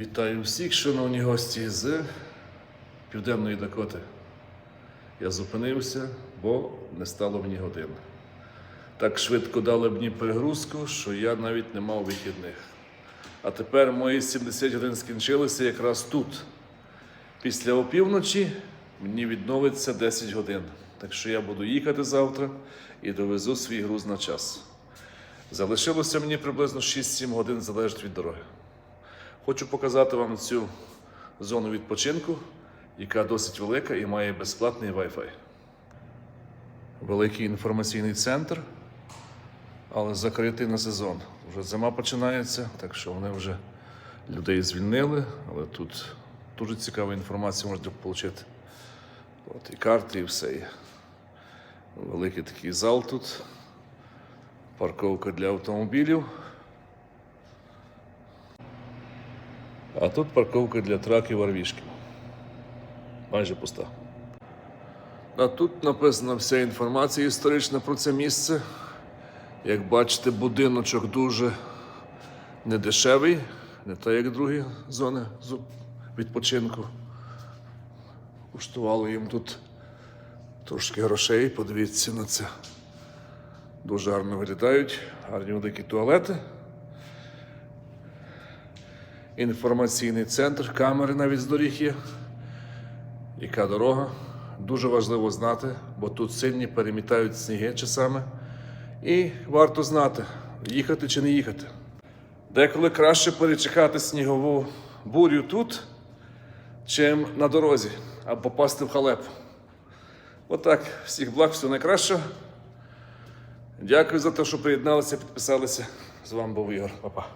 Вітаю всіх, шановні гості з Південної Дакоти. Я зупинився, бо не стало мені години. Так швидко дали мені перегрузку, що я навіть не мав вихідних. А тепер мої 70 годин скінчилися якраз тут. Після опівночі мені відновиться 10 годин. Так що я буду їхати завтра і довезу свій груз на час. Залишилося мені приблизно 6-7 годин залежить від дороги. Хочу показати вам цю зону відпочинку, яка досить велика і має безплатний Wi-Fi. Великий інформаційний центр, але закритий на сезон. Вже зима починається, так що вони вже людей звільнили, але тут дуже цікава інформація можна отримати. От і карти, і все. Великий такий зал тут, парковка для автомобілів. А тут парковка для траків арвішків. Майже пуста. А тут написана вся інформація історична про це місце. Як бачите, будиночок дуже недешевий, не так як другі зони відпочинку. Коштувало їм тут трошки грошей, подивіться на це. Дуже гарно виглядають, гарні великі туалети інформаційний центр, камери навіть з доріг є. Яка дорога? Дуже важливо знати, бо тут сильні перемітають сніги часами. І варто знати, їхати чи не їхати. Деколи краще перечекати снігову бурю тут, чим на дорозі, або попасти в халепу. Отак, всіх благ, всього найкращого. Дякую за те, що приєдналися, підписалися. З вами був Ігор. Па-па.